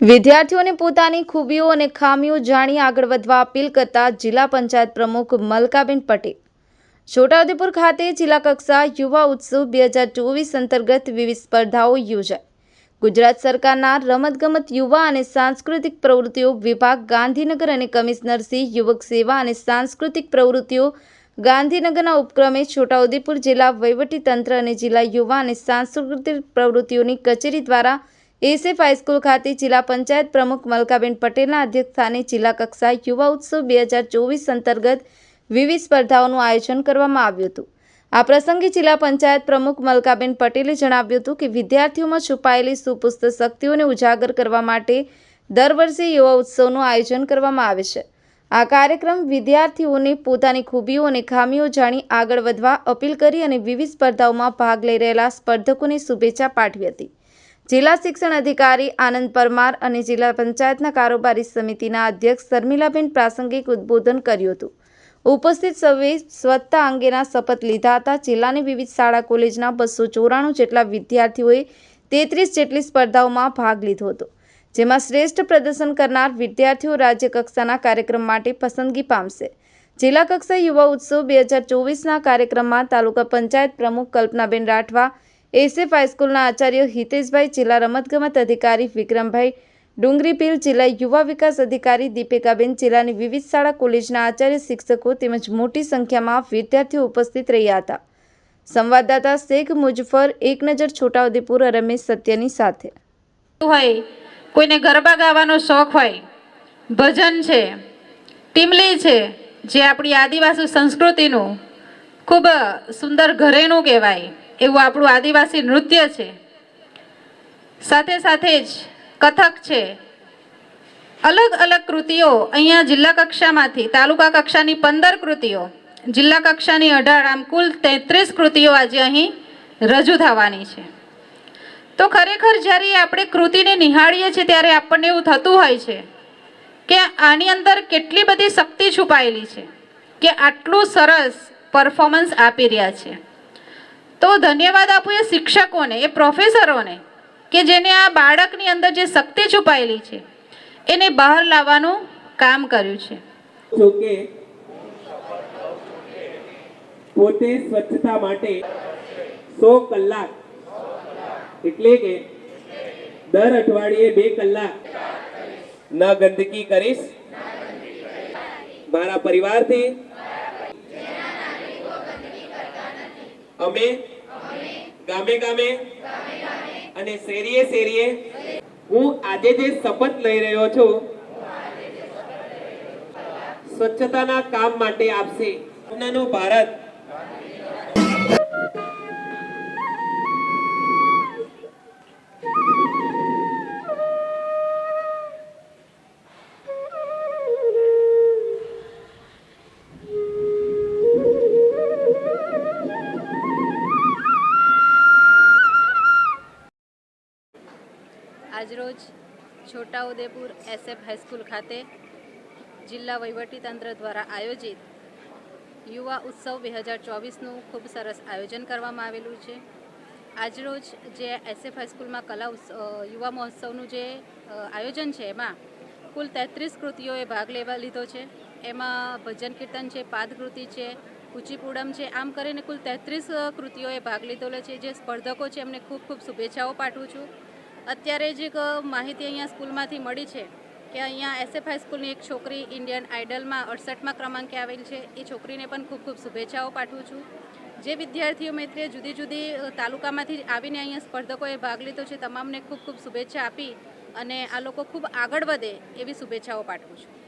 વિદ્યાર્થીઓને પોતાની ખૂબીઓ અને ખામીઓ જાણી આગળ વધવા અપીલ કરતા જિલ્લા પંચાયત પ્રમુખ મલકાબેન પટેલ. છોટાઉદેપુર ખાતે જિલ્લા કક્ષા યુવા ઉત્સવ બે હજાર ચોવીસ અંતર્ગત વિવિધ સ્પર્ધાઓ યોજાઈ. ગુજરાત સરકારના રમતગમત યુવા અને સાંસ્કૃતિક પ્રવૃત્તિઓ વિભાગ ગાંધીનગર અને કમિશનર શ્રી યુવક સેવા અને સાંસ્કૃતિક પ્રવૃત્તિઓ ગાંધીનગરના ઉપક્રમે છોટાઉદેપુર જિલ્લા વહીવટી તંત્ર અને જિલ્લા યુવા અને સાંસ્કૃતિક પ્રવૃત્તિઓની કચેરી દ્વારા એસએફ હાઈસ્કૂલ ખાતે જિલ્લા પંચાયત પ્રમુખ મલકાબેન પટેલના અધ્યક્ષસ્થાને જિલ્લા કક્ષા યુવા ઉત્સવ બે હજાર ચોવીસ અંતર્ગત વિવિધ સ્પર્ધાઓનું આયોજન કરવામાં આવ્યું હતું. આ પ્રસંગે જિલ્લા પંચાયત પ્રમુખ મલકાબેન પટેલે જણાવ્યું હતું કે વિદ્યાર્થીઓમાં છુપાયેલી સુપુસ્ત શક્તિઓને ઉજાગર કરવા માટે દર વર્ષે યુવા ઉત્સવનું આયોજન કરવામાં આવે છે. આ કાર્યક્રમ વિદ્યાર્થીઓને પોતાની ખૂબીઓ અને ખામીઓ જાણી આગળ વધવા અપીલ કરી અને વિવિધ સ્પર્ધાઓમાં ભાગ લઈ રહેલા સ્પર્ધકોને શુભેચ્છા પાઠવી હતી. જિલ્લા શિક્ષણ અધિકારી આનંદ પરમાર અને જિલ્લા પંચાયતના કારોબારી સમિતિના અધ્યક્ષ શર્મિલાબેન પ્રાસંગિક ઉદ્બોધન કર્યું હતું. ઉપસ્થિત સૌએ સ્વચ્છતા અંગેના શપથ લીધા હતા. જિલ્લાની વિવિધ શાળા કોલેજના બસો ચોરાણું જેટલા વિદ્યાર્થીઓએ તેત્રીસ જેટલી સ્પર્ધાઓમાં ભાગ લીધો હતો. જેમાં શ્રેષ્ઠ પ્રદર્શન કરનાર વિદ્યાર્થીઓ રાજ્ય કક્ષાના કાર્યક્રમ માટે પસંદગી પામશે. જિલ્લા કક્ષા યુવા ઉત્સવ બે હજાર ચોવીસના કાર્યક્રમમાં તાલુકા પંચાયત પ્રમુખ કલ્પનાબેન રાઠવા એસએફ હાઈસ્કૂલના આચાર્ય હિતેશભાઈ જિલ્લા રમતગમત અધિકારી વિક્રમભાઈ ડુંગરીપીલ જિલ્લા યુવા વિકાસ અધિકારી દીપિકાબેન જિલ્લાની વિવિધ શાળા કોલેજના આચાર્ય શિક્ષકો તેમજ મોટી સંખ્યામાં વિદ્યાર્થીઓ ઉપસ્થિત રહ્યા હતા. સંવાદદાતા શેખ મુજફર, એક નજર છોટાઉદેપુર રમેશ સત્યની સાથે. હોય, કોઈને ગરબા ગાવાનો શોખ હોય, ભજન છે, ટીમલી છે, જે આપણી આદિવાસી સંસ્કૃતિનું ખૂબ સુંદર ઘરેણું કહેવાય. એવું આપણું આદિવાસી નૃત્ય છે. સાથે સાથે જ કથક છે. અલગ અલગ કૃતિઓ અહીંયા જિલ્લા કક્ષામાંથી, તાલુકા કક્ષાની પંદર કૃતિઓ, જિલ્લા કક્ષાની અઢાર, આમ કુલ તેત્રીસ કૃતિઓ આજે અહીં રજૂ થવાની છે. તો ખરેખર જ્યારે આપણે કૃતિને નિહાળીએ છીએ ત્યારે આપણને એવું થતું હોય છે કે આની અંદર કેટલી બધી શક્તિ છુપાયેલી છે, કે આટલું સરસ પરફોર્મન્સ આપી રહ્યા છે. તો ધન્યવાદ આપું એ શિક્ષકોને, એ પ્રોફેસરોને, કે જેને આ બાળકની અંદર જે શક્તિ છુપાયેલી છે, એને બહાર લાવવાનું કામ કર્યું છે. જોકે પોતે સ્વચ્છતા માટે સો કલાક એટલે કે દર અઠવાડિયે બે કલાક ન ગંદકી કરીશ. મારા પરિવારથી અમે ગામે ગામે. અને શેરીએ શેરીએ હું આજે જે શપથ લઈ રહ્યો છું, સ્વચ્છતાના કામ માટે આપશે. ભારત આજરોજ છોટાઉદેપુર એસએફ હાઈસ્કૂલ ખાતે જિલ્લા વહીવટીતંત્ર દ્વારા આયોજિત યુવા ઉત્સવ બે હજાર ચોવીસનું ખૂબ સરસ આયોજન કરવામાં આવેલું છે. આજરોજ જે એસએફ હાઈસ્કૂલમાં કલા યુવા મહોત્સવનું જે આયોજન છે, એમાં કુલ તેત્રીસ કૃતિઓએ ભાગ લેવા લીધો છે. એમાં ભજન કીર્તન છે પાદકૃતિ છે કુચીપુડમ છે, આમ કરીને કુલ તેત્રીસ કૃતિઓએ ભાગ લીધો છે. જે સ્પર્ધકો છે, એમને ખૂબ ખૂબ શુભેચ્છાઓ પાઠવું છું. અત્યારે જ એક માહિતી અહીંયા સ્કૂલમાંથી મળી છે કે અહીંયા એસએફ હાઈસ્કૂલની એક છોકરી ઇન્ડિયન આઇડલમાં અડસઠમાં ક્રમાંકે આવેલ છે. એ છોકરીને પણ ખૂબ ખૂબ શુભેચ્છાઓ પાઠવું છું. જે વિદ્યાર્થીઓ મૈત્રીએ જુદી જુદી તાલુકામાંથી આવીને અહીંયા સ્પર્ધકોએ ભાગ લીધો છે, તમામને ખૂબ ખૂબ શુભેચ્છા આપી અને આ લોકો ખૂબ આગળ વધે એવી શુભેચ્છાઓ પાઠવું છું.